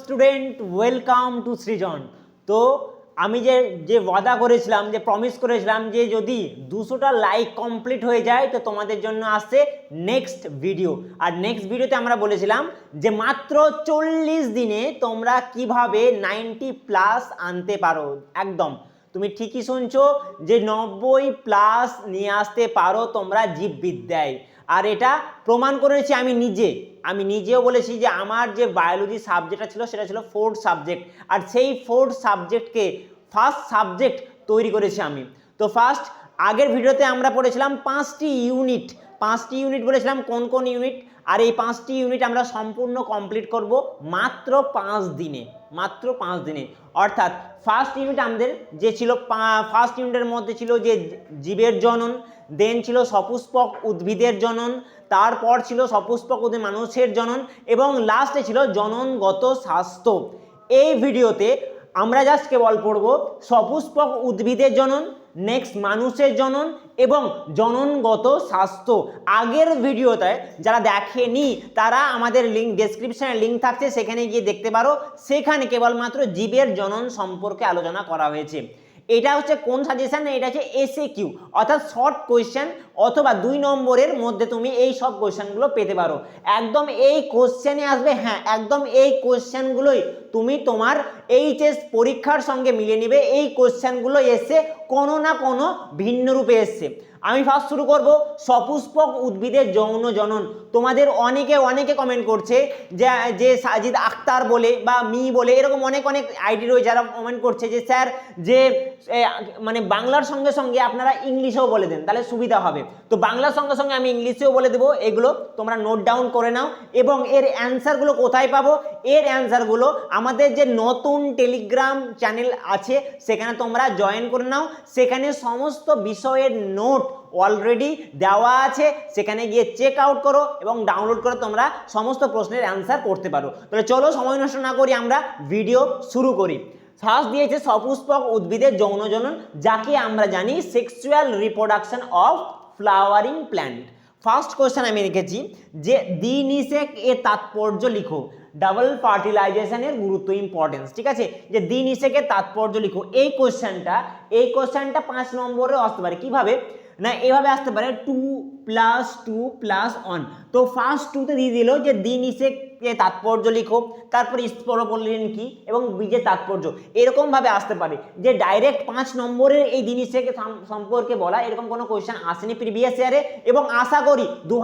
Student, welcome to সৃজন। তো আমি যে যে ওয়াদা করেছিলাম, যে প্রমিস করেছিলাম যে যদি দুশোটা লাইক কমপ্লিট হয়ে যায়, তো তোমাদের জন্য আসছে নেক্সট ভিডিও আর নেক্সট ভিডিওতে আমরা বলেছিলাম যে মাত্র চল্লিশ দিনে তোমরা কীভাবে নাইনটি প্লাস আনতে পারো। একদম। তুমি ঠিকই শুনছো যে নব্বই প্লাস নিয়ে আসতে পারো তোমরা জীববিদ্যায়। আর এটা প্রমাণ করেছি আমি নিজে। আমি নিজেও বলেছি যে আমার যে বায়োলজি সাবজেক্টটা ছিল সেটা ছিল ফোর্থ সাবজেক্ট আর সেই ফোর্থ সাবজেক্টকে ফার্স্ট সাবজেক্ট তৈরি করেছি আমি। তো ফার্স্ট আগের ভিডিওতে আমরা পড়েছিলাম পাঁচটি ইউনিট পাঁচটি ইউনিট বলেছিলাম কোন কোন ইউনিট আর এই পাঁচটি ইউনিট আমরা সম্পূর্ণ কমপ্লিট করব মাত্র পাঁচ দিনে। মাত্র পাঁচ দিনে। অর্থাৎ ফার্স্ট ইউনিট আমাদের যে ছিল ফার্স্ট ইউনিটের মধ্যে ছিল যে জীবের জনন দেন ছিল সপুষ্পক উদ্ভিদের জনন, তারপর ছিল সপুষ্পক উদ্ভিদ মানুষের জনন, এবং লাস্টে ছিল জননগত স্বাস্থ্য। এই ভিডিওতে আমরা জাস্ট কেবল পড়ব সপুষ্পক উদ্ভিদের জনন নেক্সট মানুষের জনন এবং জননগত স্বাস্থ্য। আগের ভিডিওতে যারা দেখেনি, তারা আমাদের লিঙ্ক ডেসক্রিপশানে লিঙ্ক থাকছে, সেখানে গিয়ে দেখতে পারো। সেখানে কেবলমাত্র জীবের জনন সম্পর্কে আলোচনা করা হয়েছে। এটা হচ্ছে কোন সাজেশান এটা হচ্ছে এসএ কিউ অর্থাৎ শর্ট কোয়েশ্চেন অথবা দুই নম্বরের মধ্যে তুমি এই সব কোয়েশ্চেনগুলো পেতে পারো। একদম এই কোশ্চেনে আসবে হ্যাঁ একদম এই কোশ্চেনগুলোই তুমি তোমার এইচএস পরীক্ষার সঙ্গে মিলিয়ে নিবে। এই কোশ্চেনগুলো এসছে কোনো না কোনো ভিন্ন রূপে এসছে। আমি ফার্স্ট শুরু করব সপুষ্পক উদ্ভিদের যৌন জনন। তোমাদের অনেকে অনেকে কমেন্ট করছে যে যে সাজিদ আক্তার বলে বা মি বলে, এরকম অনেক অনেক আইডি রয়েছে যারা কমেন্ট করছে যে, স্যার, যে মানে বাংলার সঙ্গে সঙ্গে আপনারা ইংলিশেও বলে দেন, তাহলে সুবিধা হবে। তো বাংলার সঙ্গে সঙ্গে আমি ইংলিশেও বলে দেবো, এগুলো তোমরা নোট ডাউন করে নাও এবং এর অ্যান্সারগুলো কোথায় পাবো? এর অ্যান্সারগুলো আমাদের যে নতুন টেলিগ্রাম চ্যানেল আছে, সেখানে তোমরা জয়েন করে নাও। সেখানে সমস্ত বিষয়ের নোট অলরেডি দেওয়া আছে, সেখানে গিয়ে চেক আউট করো এবং ডাউনলোড করে তোমরা সমস্ত প্রশ্নের অ্যান্সার করতে পারো। তাহলে চলো সময় নষ্ট না করি, আমরা ভিডিও শুরু করি। ফার্স্ট দিয়েছে সপুষ্পক উদ্ভিদের যৌনজনন যাকে আমরা জানি sexual reproduction of flowering plant first question আমি রেখেছি, যে দিনিসেক এ তাৎপর্য লিখো। ডাবল ফার্টিলাইজেশনের গুরুত্ব ইম্পর্টেন্স ঠিক আছে? যে দিনিসেকের তাৎপর্য লিখো। এই কোয়েশ্চেনটা এই কোয়েশ্চেনটা পাঁচ নম্বরে আসতে পারে। কীভাবে? না, এভাবে আসতে পারে two plus two plus one তো ফার্স্ট টুতে দিয়ে দিল যে দিন ইসে তাৎপর্য লিখো, তারপরে স্পর বললেন কি এবং বীজের তাৎপর্য। এরকমভাবে আসতে পারে যে ডাইরেক্ট পাঁচ নম্বরের এই ইসেকে সম্পর্কে বলা এরকম কোনো কোয়েশ্চেন আসেনি প্রিভিয়াস ইয়ারে এবং আশা করি দু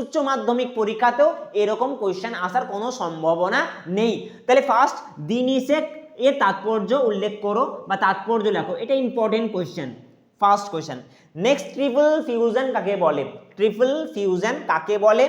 উচ্চ মাধ্যমিক পরীক্ষাতেও এরকম কোয়েশ্চেন আসার কোনো সম্ভাবনা নেই। তাহলে ফার্স্ট দিন ইসেক এর তাৎপর্য উল্লেখ করো বা তাৎপর্য লেখো, এটা important question first question next triple fusion কাকে বলে? ট্রিপল ফিউশন কাকে বলে?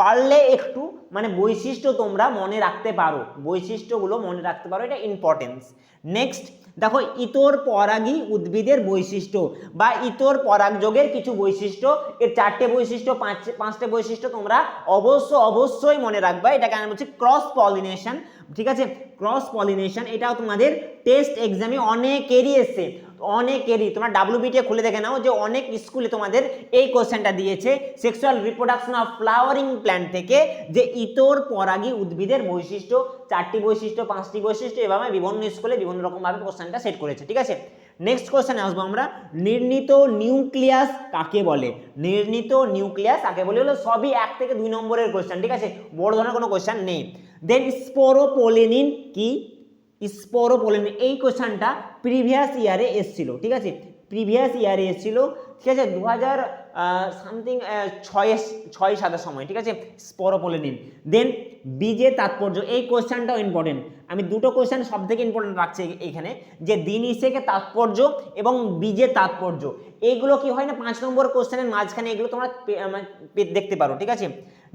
পারলে একটু মানে বৈশিষ্ট্য তোমরা মনে রাখতে পারো। বৈশিষ্ট্যগুলো মনে রাখতে পারো, এটা ইম্পর্টেন্স নেক্সট দেখো, ইতর পরাগী উদ্ভিদের বৈশিষ্ট্য বা ইতর পরাগযোগের কিছু বৈশিষ্ট্য। এর চারটে বৈশিষ্ট্য, পাঁচ, পাঁচটে বৈশিষ্ট্য তোমরা অবশ্য, অবশ্যই মনে রাখবা। এটাকে আমি বলছি ক্রস পলিনেশন ঠিক আছে? ক্রস পলিনেশন এটাও তোমাদের টেস্ট এক্সামে অনেকেরই এসছে। অনেকেরই তোমরা ডাব্লিউবিটিএ খুলে দেখে নাও যে অনেক স্কুলে তোমাদের এই কোশ্চেনটা দিয়েছে sexual reproduction of flowering plant থেকে যে ইতর পরাগী উদ্ভিদের বৈশিষ্ট্য, চারটি বৈশিষ্ট্য, পাঁচটি বৈশিষ্ট্য, এভাবে বিভিন্ন স্কুলে বিভিন্ন রকমভাবে কোশ্চেনটা সেট করেছে, ঠিক আছে? নেক্সট কোশ্চেনে আসব আমরা, নির্ণীত নিউক্লিয়াস কাকে বলে? নির্ণীত নিউক্লিয়াস কাকে বলে? হলো সবই এক থেকে দুই নম্বরের কোশ্চেন ঠিক আছে? বড় ধরনের কোনো কোশ্চেন নেই। দেন স্পোরোপোলেনিন কি? স্পোরোপোলেনিন এই কোশ্চেনটা প্রিভিয়াস ইয়ারে এসছিল, ঠিক আছে? প্রিভিয়াস ইয়ারে এসছিল, ঠিক আছে? দু হাজার সামথিং ছয় ছয় সাতের সময়, ঠিক আছে? স্পোরোপোলেনিন দেন বীজের তাৎপর্য, এই কোশ্চেনটাও ইম্পর্টেন্ট আমি দুটো কোশ্চেন সব থেকে ইম্পর্টেন্ট রাখছি এখানে, যে দিন ইসেকে তাৎপর্য এবং বীজের তাৎপর্য। এইগুলো কি হয় না? পাঁচ নম্বর কোশ্চেনের মাঝখানে এগুলো তোমরা দেখতে পারো, ঠিক আছে?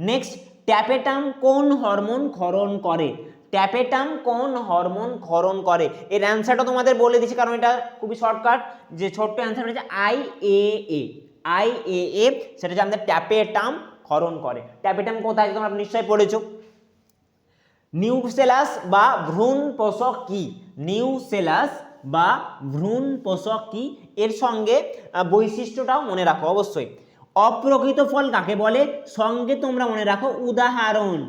নেক্সট ট্যাপেটাম কোন হরমোন ক্ষরণ করে? ট্যাপেটাম কোন হরমোন ক্ষরণ করে? এর অ্যান্সারটা তোমাদের বলে দিচ্ছি, কারণ এটা খুবই শর্টকাট যে ছোট্ট অ্যান্সার হচ্ছে I A A I A এ সেটা হচ্ছে আমাদের ট্যাপেটাম ক্ষরণ করে। ট্যাপেটাম কোথায়? তোমরা নিশ্চয়ই পড়েছো। নিউসেলাস বা ভ্রূণ পোষক কি? নিউসেলাস বা ভ্রূণ পোষক কি? এর সঙ্গে বৈশিষ্ট্যটাও মনে রাখো অবশ্যই। অপ্রকৃত ফল কাকে বলে? সঙ্গে তোমরা মনে রাখো, উদাহরণ।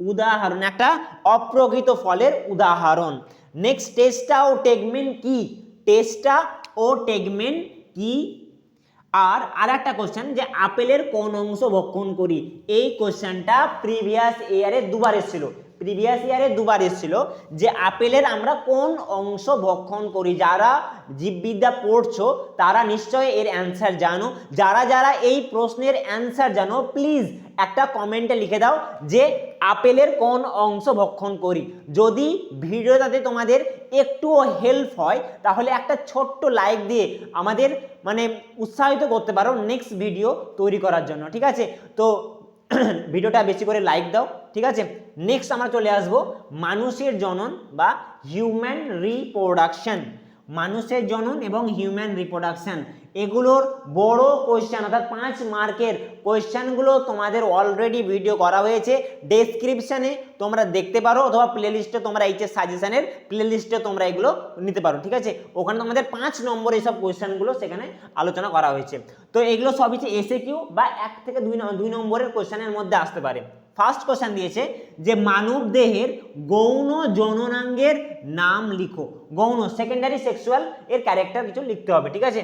উদাহরণ, একটা অপ্রকৃত ফলের উদাহরণ। নেক্সট টেস্টা ও টেগমেন কি? টেস্টা ও টেগমেন কি? আর আর একটা কোশ্চেন যে আপেলের কোন অংশ ভক্ষণ করি? এই কোশ্চেনটা প্রিভিয়াস ইয়ারে দুবার এসেছিল। প্রিভিয়াস ইয়ারে দুবার এসেছিল যে আপেলের আমরা কোন অংশ ভক্ষণ করি। যারা জীববিদ্যা পড়ছো, তারা নিশ্চয়ই এর অ্যান্সার জানো। যারা যারা এই প্রশ্নের অ্যান্সার জানো প্লিজ একটা কমেন্টে লিখে দাও যে আপেলের কোন অংশ ভক্ষণ করি। যদি ভিডিওটাতে তোমাদের একটুও হেল্প হয়, তাহলে একটা ছোট্ট লাইক দিয়ে আমাদের মানে উৎসাহিত করতে পারো নেক্সট ভিডিও তৈরি করার জন্য, ঠিক আছে? তো ভিডিওটা বেশি করে লাইক দাও, ঠিক আছে? নেক্সট আমরা চলে আসব মানুষের জনন বা হিউম্যান রিপ্রোডাকশন মানুষের জনন এবং হিউম্যান রিপ্রোডাকশন এগুলোর বড় কোয়েশ্চেন অর্থাৎ পাঁচ মার্কের কোয়েশ্চেনগুলো তোমাদের অলরেডি ভিডিও করা হয়েছে। ডেসক্রিপশানে তোমরা দেখতে পারো অথবা প্লেলিস্টে তোমরা এইচএস সাজেশনের প্লেলিস্টে তোমরা এগুলো নিতে পারো, ঠিক আছে? ওখানে তোমাদের পাঁচ নম্বর এইসব কোয়েশ্চেনগুলো সেখানে আলোচনা করা হয়েছে। তো এগুলো সবই এসে কিউ বা এক থেকে দুই দুই নম্বরের কোয়েশ্চেনের মধ্যে আসতে পারে। ফার্স্ট কোশ্চেন দিয়েছে যে মানব দেহের গৌণ জননাঙ্গের নাম লিখো। গৌণ সেকেন্ডারি সেক্সুয়াল এর ক্যারেক্টার কিছু লিখতে হবে, ঠিক আছে?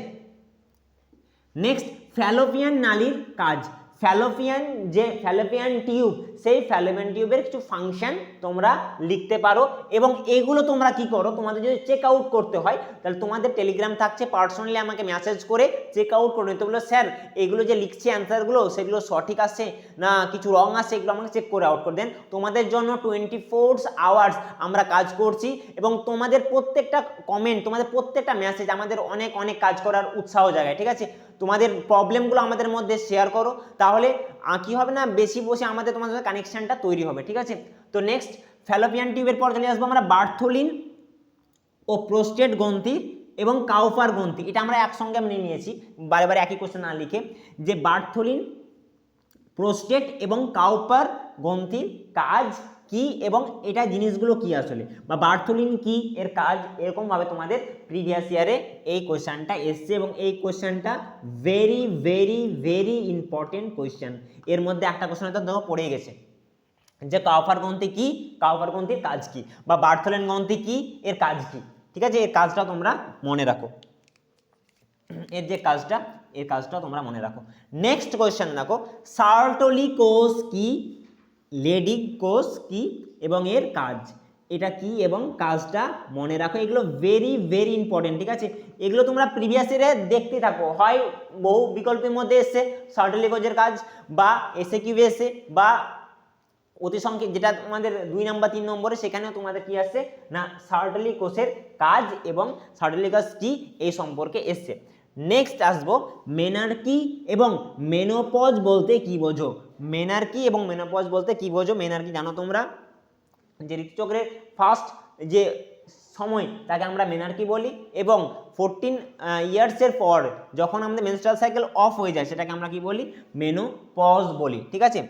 নেক্সট ফ্যালোপিয়ান নালীর কাজ। ফ্যালোপিয়ান যে ফ্যালোপিয়ান টিউব সেই ফ্যালোপিয়ান টিউবের কিছু ফাংশন তোমরা লিখতে পারো এবং এগুলো তোমরা কি করো? তোমাদের যদি চেক আউট করতে হয়, তাহলে তোমাদের টেলিগ্রাম থাকছে পার্সোনালি আমাকে মেসেজ করে চেক আউট করে নিতে বলো স্যার, এগুলো যে লিখছে অ্যান্সারগুলো সেগুলো সঠিক আছে? না, কিছু রং আছে? এগুলো আমাকে চেক করে আউট করে দেন। তোমাদের জন্য টোয়েন্টি ফোর আওয়ার্স আমরা কাজ করছি এবং তোমাদের প্রত্যেকটা কমেন্ট তোমাদের প্রত্যেকটা মেসেজ আমাদের অনেক অনেক কাজ করার উৎসাহ জায়গায় ঠিক আছে? তোমাদের প্রবলেমগুলো আমাদের মধ্যে শেয়ার করো। তাহলে কি হবে না, বেশি বসে আমাদের তোমাদের সাথে কানেকশনটা তৈরি হবে, ঠিক আছে? তো নেক্সট ফ্যালোপিয়ান টিউবের পর চলে আসব আমরা বার্থোলিন ও প্রোস্টেট গ্রন্থি এবং কাউফার গ্রন্থি। এটা আমরা একসঙ্গে আমি নিয়েছি, বারে বারে একই কোশ্চেন না লিখে। যে বার্থোলিন প্রোস্টেট এবং কাউপার গ্রন্থির কাজ কি এবং এটা জিনিসগুলো কি আসলে? বা বার্থোলিন কি? এর কাজ এরকমভাবে তোমাদের প্রিভিয়াস ইয়ারে এই কোয়েশ্চেনটা এসছে এবং এই কোয়েশ্চেনটা very very very important question এর মধ্যে একটা কোয়েশ্চেন তো দেখো পড়ে গেছে। যে কাউফার গ্রন্থি কি? কাউফার গ্রন্থির কাজ কি? বা বার্থোলেন গ্রন্থি কি? এর কাজ কি? ঠিক আছে? এর কাজটা তোমরা মনে রাখো। এর যে কাজটা, এর কাজটা তোমরা মনে রাখো। নেক্সট কোয়েশ্চেন দেখো। সার্টলি কোষ কি? লেডি কোষ কি এবং এর কাজ? এটা কি এবং কাজটা মনে রাখো, এগুলো ভেরি ভেরি ইম্পর্টেন্ট ঠিক আছে? এগুলো তোমরা প্রিভিয়াস ইয়ারে দেখতে থাকো। হয় বহু বিকল্পের মধ্যে এসছে সার্টলি কোজের কাজ বা এসে কিউ এসে বা অতি সংখ্যক যেটা তোমাদের দুই নম্বর, তিন নম্বরে, সেখানেও তোমাদের কি আসছে না সার্টলি কোষের কাজ এবং সার্টলি কোষ কি এই সম্পর্কে এসছে। নেক্সট আসব মেনার্কি এবং মেনোপজ বলতে কি বোঝো? মেনার্কি এবং মেনোপজ বলতে কি বোঝো? মেনার্কি জানো তোমরা? যে ঋতুচক্রের ফার্স্ট যে সময়, তাকে আমরা মেনার্কি বলি এবং ফোরটিন ইয়ার্সের পর যখন আমাদের মেনস্ট্রাল সাইকেল অফ হয়ে যায়, সেটাকে আমরা কি বলি? মেনোপজ বলি, ঠিক আছে?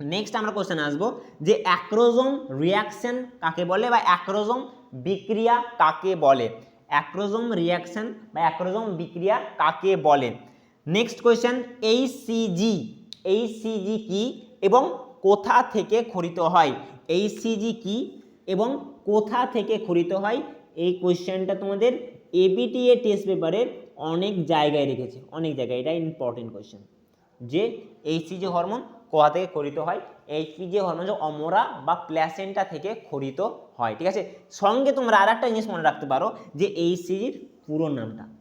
নেক্সট আমরা কোশ্চেন আসব যে অ্যাক্রোজোম রিয়াকশন কাকে বলে বা অ্যাক্রোজোম বিক্রিয়া কাকে বলে? অ্যাক্রোজোম রিয়াকশন বা অ্যাক্রোজোম বিক্রিয়া কাকে বলে? নেক্সট কোয়েশ্চেন এই সিজি এই সিজি কি এবং কোথা থেকে খরিত হয়? এই সিজি কি এবং কোথা থেকে খরিত হয়? এই কোয়েশ্চেনটা তোমাদের এবিটিএ টেস্ট পেপারের অনেক জায়গায় রেখেছে। অনেক জায়গায়। এটা ইম্পর্টেন্ট কোয়েশ্চেন যে এইচসিজি হরমোন কোথা থেকে খরিত হয়? এইচপিজি হরমোন অমরা বা প্ল্যাসেন্টা থেকে খরিত হয়। ঠিক আছে? সঙ্গে তোমরা আর একটা জিনিস মনে রাখতে পারো যে এইচসিজির পুরো নামটা।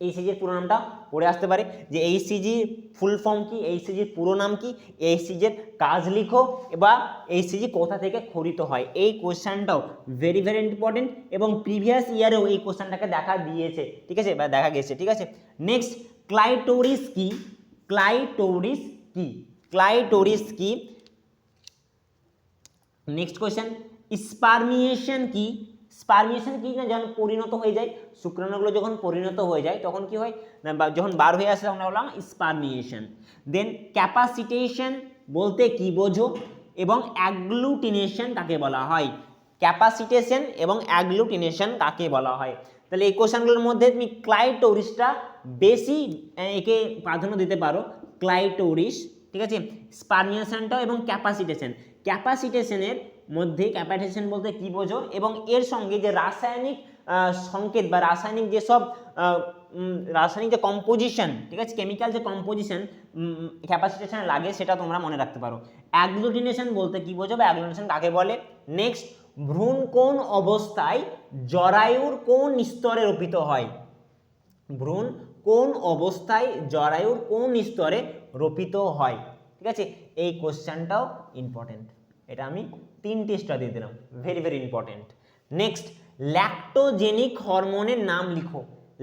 এইচসিজির পুরো নামটা পড়ে আসতে পারে। যে এইচসিজির ফুল ফর্ম কি? এইচসিজির পুরো নাম কি? এইচসিজির কাজ লিখো বা এইচসিজি কোথা থেকে খরিত হয়? এই কোশ্চেনটাও ভেরি ভেরি ইম্পর্টেন্ট এবং প্রিভিয়াস ইয়ারেও এই কোশ্চেনটাকে দেখা দিয়েছে। ঠিক আছে? বা দেখা গেছে। ঠিক আছে? নেক্সট ক্লাইটোরিস কি? ক্লাইটোরিস কি? ক্লাইটোরিস কি? নেক্সট কোয়েশ্চেন স্পারমিয়েশন কি? স্পারমিয়েশন কি না যখন পরিণত হয়ে যায়, শুক্রাণুগুলো যখন পরিণত হয়ে যায়, তখন কি হয়? না যখন বার হয়ে আসে, তখন বললাম স্পারমিয়েশন দেন ক্যাপাসিটেশন বলতে কি বোঝো? এবং অ্যাগ্লুটিনেশন কাকে বলা হয়? ক্যাপাসিটেশন এবং অ্যাগ্লুটিনেশন কাকে বলা হয়? তাহলে এই কোশ্চেনগুলোর মধ্যে তুমি ক্লাইটোরিসটা বেশি একে প্রাধান্য দিতে পারো। ক্লাইটোরিস, ঠিক আছে? স্পারমিয়েশনটাও এবং ক্যাপাসিটেশন ক্যাপাসিটেশনের মধ্যে ক্যাপাসিটেশন বলতে কি বোঝো? এবং এর সঙ্গে যে রাসায়নিক সংকেত বা রাসায়নিক যেসব রাসায়নিক যে কম্পোজিশন ঠিক আছে? কেমিক্যাল যে কম্পোজিশন ক্যাপাসিটেশনে লাগে সেটা তোমরা মনে রাখতে পারো। অ্যাগ্লুটিনেশন বলতে কি বোঝো বা অ্যাগ্লুটিনেশন কাকে বলে? নেক্সট ভ্রূণ কোন অবস্থায় জরায়ুর কোন স্তরে রোপিত হয়। ভ্রূণ কোন অবস্থায় জরায়ুর কোন স্তরে রোপিত হয়। ঠিক আছে? এই কোশ্চেনটাও ইম্পর্টেন্ট এটা আমি তিনটে স্টার দিয়ে দিলাম। Very very important next lactogenic হরমোনের নাম লিখো।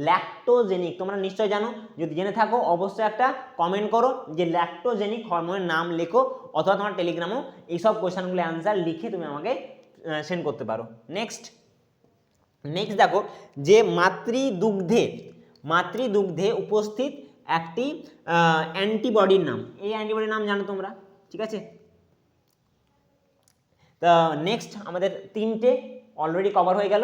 ল্যাক্টোজেনিক তোমরা নিশ্চয় জানো। যদি জেনে থাকো, অবশ্যই একটা কমেন্ট করো যে ল্যাক্টোজেনিক হরমোনের নাম লেখো, অথবা তোমার টেলিগ্রামও এইসব কোশ্চেনগুলো অ্যান্সার লিখে তুমি আমাকে সেন্ড করতে পারো। নেক্সট নেক্সট দেখো যে মাতৃদুগ্ধে মাতৃদুগ্ধে উপস্থিত একটি অ্যান্টিবডির নাম। এই অ্যান্টিবডির নাম জানো তোমরা? ঠিক আছে? তা নেক্সট আমাদের তিনটে অলরেডি কভার হয়ে গেল।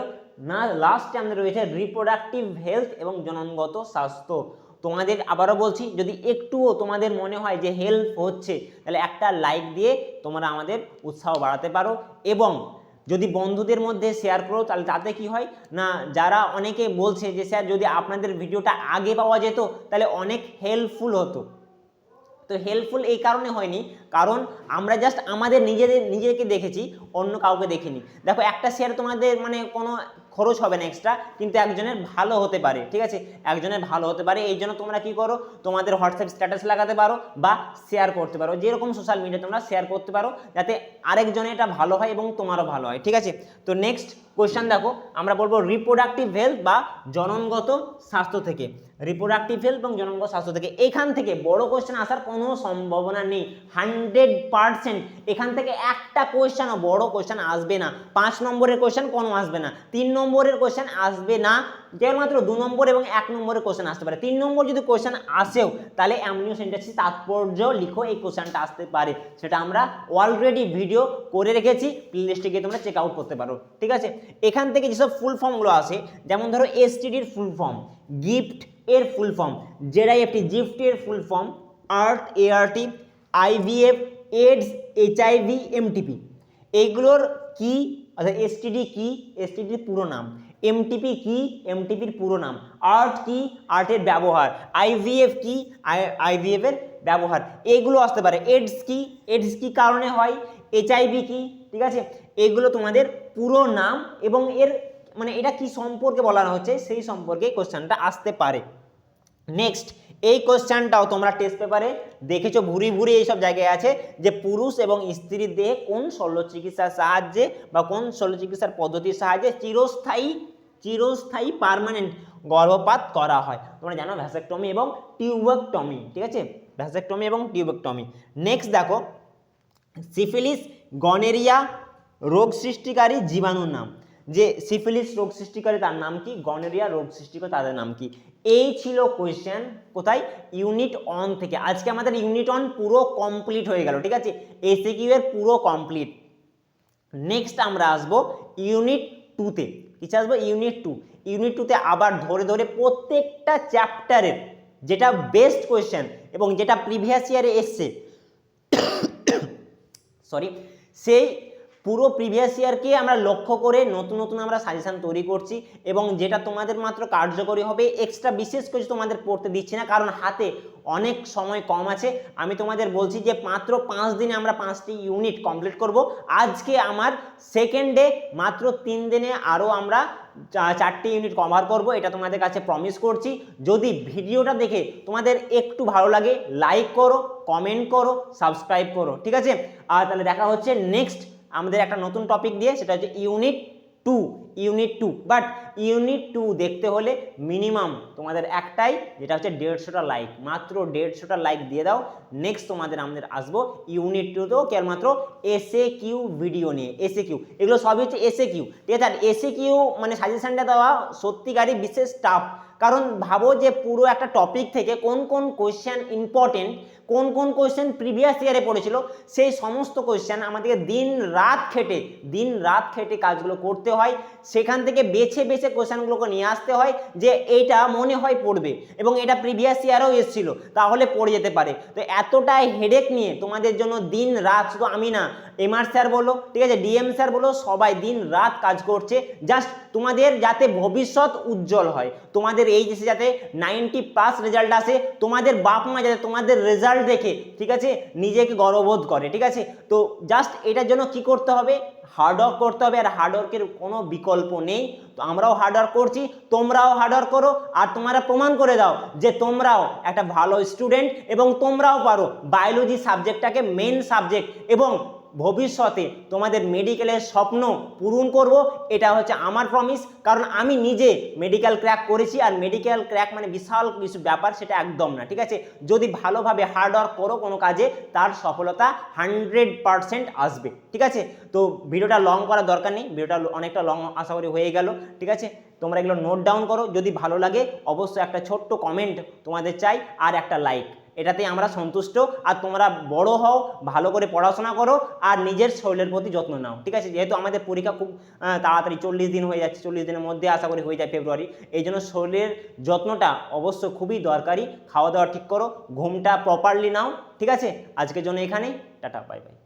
না লাস্টে আমাদের রয়েছে রিপ্রোডাক্টিভ হেলথ এবং জননগত স্বাস্থ্য। তোমাদের আবারও বলছি, যদি একটুও তোমাদের মনে হয় যে হেল্প হচ্ছে, তাহলে একটা লাইক দিয়ে তোমরা আমাদের উৎসাহ বাড়াতে পারো এবং যদি বন্ধুদের মধ্যে শেয়ার করো, তাহলে তাতে কি হয়? না, যারা অনেকে বলছে যে, স্যার, যদি আপনাদের ভিডিওটা আগে পাওয়া যেত, তাহলে অনেক হেল্পফুল হতো। তো হেল্পফুল এই কারণে হয়নি কারণ আমরা জাস্ট আমাদের নিজেদের, নিজেকে দেখেছি, অন্য কাউকে দেখিনি। দেখো, একটা শেয়ার তোমাদের মানে কোনো খরচ হবে না এক্সট্রা কিন্তু একজনের ভালো হতে পারে, ঠিক আছে? একজনের ভালো হতে পারে, এই জন্য তোমরা কি করো? তোমাদের হোয়াটসঅ্যাপ স্ট্যাটাস লাগাতে পারো বা শেয়ার করতে পারো। যেরকম সোশ্যাল মিডিয়া তোমরা শেয়ার করতে পারো, যাতে আরেকজনের এটা ভালো হয় এবং তোমারও ভালো হয়, ঠিক আছে? তো নেক্সট কোয়েশ্চেন দেখো, আমরা বলব রিপ্রোডাক্টিভ হেলথ বা জননগত স্বাস্থ্য থেকে। রিপ্রোডাক্টিভ হেলথ এবং জননগত স্বাস্থ্য থেকে। এখান থেকে বড় কোয়েশ্চেন আসার কোনো সম্ভাবনা নেই। Hundred percent. এখান থেকে একটা কোয়েশ্চেনও বড় কোয়েশ্চেন আসবে না। পাঁচ নম্বরের কোয়েশ্চেন কোনো আসবে না। তিন নম্বরের কোয়েশ্চেন আসবে না। কেবলমাত্র দু নম্বর এবং এক নম্বরের কোয়েশ্চেন আসতে পারে। তিন নম্বর যদি কোয়েশ্চেন আসেও, তাহলে অ্যামনিও সিনট্যাক্সিস তাৎপর্য লিখো, এই কোয়েশ্চেনটা আসতে পারে। সেটা আমরা অলরেডি ভিডিও করে রেখেছি। প্লেলিস্টে গিয়ে তোমরা চেক আউট করতে পারো। ঠিক আছে? এখান থেকে যেসব ফুল ফর্মগুলো আসে যেমন ধরো এসটিডির ফুল ফর্ম গিফট এর ফুল ফর্ম জেডাইএফটি গিফট এর full form ART ART IVF AIDS HIV MTP এইগুলোর কি, অর্থাৎ এসটিডি কি এসটিডির পুরো নাম। এমটিপি কি এমটিপির পুরো নাম। আর্ট কি আর্টের ব্যবহার। আইভিএফ কি আইভিএফ এর ব্যবহার। এগুলো আসতে পারে। এডস কি এডস কি কারণে হয়? এইচআইভি কি, ঠিক আছে? এগুলো তোমাদের পুরো নাম এবং এর মানে এটা কি সম্পর্কে বলা হচ্ছে? সেই সম্পর্কে কোশ্চেনটা আসতে পারে। নেক্সট এই কোশ্চেনটাও তোমরা টেস্ট পেপারে দেখেছ, ভুরি ভুরি এইসব জায়গায় আছে যে পুরুষ এবং স্ত্রীর দেহে কোন শল্য চিকিৎসার সাহায্যে বা কোন শল্য চিকিৎসার পদ্ধতির সাহায্যে চিরস্থায়ী চিরস্থায়ী পার্মানেন্ট গর্ভপাত করা হয়। তোমরা জানো ভ্যাসেকটমি এবং টিউবেকটমি ঠিক আছে? ভ্যাসেকটমি এবং টিউবেকটমি নেক্সট দেখো সিফিলিস গনেরিয়া রোগ সৃষ্টিকারী জীবাণুর নাম। যে সিফিলিস রোগ সৃষ্টিকারী তার নাম কি? গনেরিয়া রোগ সৃষ্টিকারী তাদের নাম কি? এই ছিল কোয়েশ্চেন কোথায়? ইউনিট অন থেকে। আজকে আমাদের ইউনিট অন পুরো কমপ্লিট হয়ে গেল, ঠিক আছে? এসিকিউ এর পুরো কমপ্লিট নেক্সট আমরা আসব ইউনিট টুতে কিসে আসব? ইউনিট টু ইউনিট টুতে আবার ধরে ধরে প্রত্যেকটা চ্যাপ্টারের যেটা বেস্ট কোয়েশ্চেন এবং যেটা প্রিভিয়াস ইয়ারে এসছে সরি সেই পুরো প্রিভিয়াস ইয়ারকে আমরা লক্ষ্য করে নতুন নতুন আমরা সাজেশান তৈরি করছি এবং যেটা তোমাদের মাত্র কার্যকরী হবে এক্সট্রা বিশেষ কিছু তোমাদের পড়তে দিচ্ছি না, কারণ হাতে অনেক সময় কম আছে। আমি তোমাদের বলছি যে মাত্র পাঁচ দিনে আমরা পাঁচটি ইউনিট কমপ্লিট করব। আজকে আমার সেকেন্ড ডে মাত্র তিন দিনে আরও আমরা চারটি ইউনিট কভার করব, এটা তোমাদের কাছে প্রমিস করছি। যদি ভিডিওটা দেখে তোমাদের একটু ভালো লাগে লাইক করো কমেন্ট করো সাবস্ক্রাইব করো, ঠিক আছে? আর তাহলে দেখা হচ্ছে নেক্সট আমাদের একটা নতুন টপিক দিয়ে, সেটা হচ্ছে unit two unit two but unit two দেখতে হলে মিনিমাম তোমাদের একটাই, যেটা হচ্ছে দেড়শোটা লাইক মাত্র দেড়শোটা লাইক দিয়ে দাও। নেক্সট তোমাদের আমাদের আসব ইউনিট টুতেও কেবলমাত্র এসএ কিউ ভিডিও নিয়ে এসএ কিউ এগুলো সবই হচ্ছে এসএ কিউ ঠিক আছে, আর এসএ কিউ মানে সাজেশনটা দেওয়া সত্যিকারই বিশেষ টাফ কারণ ভাবো যে পুরো একটা টপিক থেকে কোন কোন কোয়েশ্চেন ইম্পর্টেন্ট কোন কোন কোয়েশ্চেন প্রিভিয়াস ইয়ারে পড়েছিল, সেই সমস্ত কোয়েশ্চেন আমাদেরকে দিন রাত খেটে, দিন রাত খেটে কাজগুলো করতে হয়। সেখান থেকে বেছে বেছে কোয়েশ্চেনগুলোকে নিয়ে আসতে হয় যে এইটা মনে হয় পড়বে এবং এটা প্রিভিয়াস ইয়ারেও এসেছিল, তাহলে পড়ে যেতে পারে। তো এতটাই হেডেক নিয়ে তোমাদের জন্য দিন রাত শুধু আমি না এমআর স্যার বলো, ঠিক আছে ডিএম স্যার বলো, সবাই দিন রাত কাজ করছে। জাস্ট তোমাদের যাতে ভবিষ্যৎ উজ্জ্বল হয়। তোমাদের এই দেশে যাতে নাইনটি প্লাস রেজাল্ট আসে, তোমাদের বাপ মা যাতে তোমাদের রেজাল্ট দেখে, ঠিক আছে, নিজেকে গর্ববোধ করে, ঠিক আছে? তো জাস্ট এটার জন্য কি করতে হবে? হার্ডওয়ার্ক করতে হবে, আর হার্ডওয়ার্কের কোনো বিকল্প নেই। তো আমরাও হার্ডওয়ার্ক করছি, তোমরাও হার্ডওয়ার্ক করো, আর তোমরা প্রমাণ করে দাও যে তোমরাও একটা ভালো স্টুডেন্ট এবং তোমরাও পারো। বায়োলজি সাবজেক্টটাকে মেন সাবজেক্ট এবং ভবিষ্যতে তোমাদের মেডিকেলের স্বপ্ন পূরণ করব, এটা হচ্ছে আমার প্রমিস কারণ আমি নিজে মেডিকেল ক্র্যাক করেছি, আর মেডিকেল ক্র্যাক মানে বিশাল কিছু ব্যাপার, সেটা একদম না, ঠিক আছে? যদি ভালোভাবে হার্ডওয়ার্ক করো কোনো কাজে, তার সফলতা হান্ড্রেড আসবে, ঠিক আছে? তো ভিডিওটা লং করার দরকার নেই, ভিডিওটা অনেকটা লং আশা করি হয়ে গেল, ঠিক আছে? তোমরা এগুলো নোট ডাউন করো, যদি ভালো লাগে, অবশ্যই একটা ছোট্ট কমেন্ট তোমাদের চাই, আর একটা লাইক এটাতেই আমরা সন্তুষ্ট। আর তোমরা বড় হও, ভালো করে পড়াশোনা করো, আর নিজের শরীরের প্রতি যত্ন নাও, ঠিক আছে? যেহেতু আমাদের পরীক্ষা খুব তাড়াতাড়ি চল্লিশ দিন হয়ে যাচ্ছে, চল্লিশ দিনের মধ্যে আশা করি হয়ে যায় ফেব্রুয়ারি। এই জন্য শরীরের যত্নটা অবশ্য খুবই দরকারি। খাওয়া দাওয়া ঠিক করো, ঘুমটা প্রপারলি নাও, ঠিক আছে? আজকের জন্য এখানেই, টাটা বাই বাই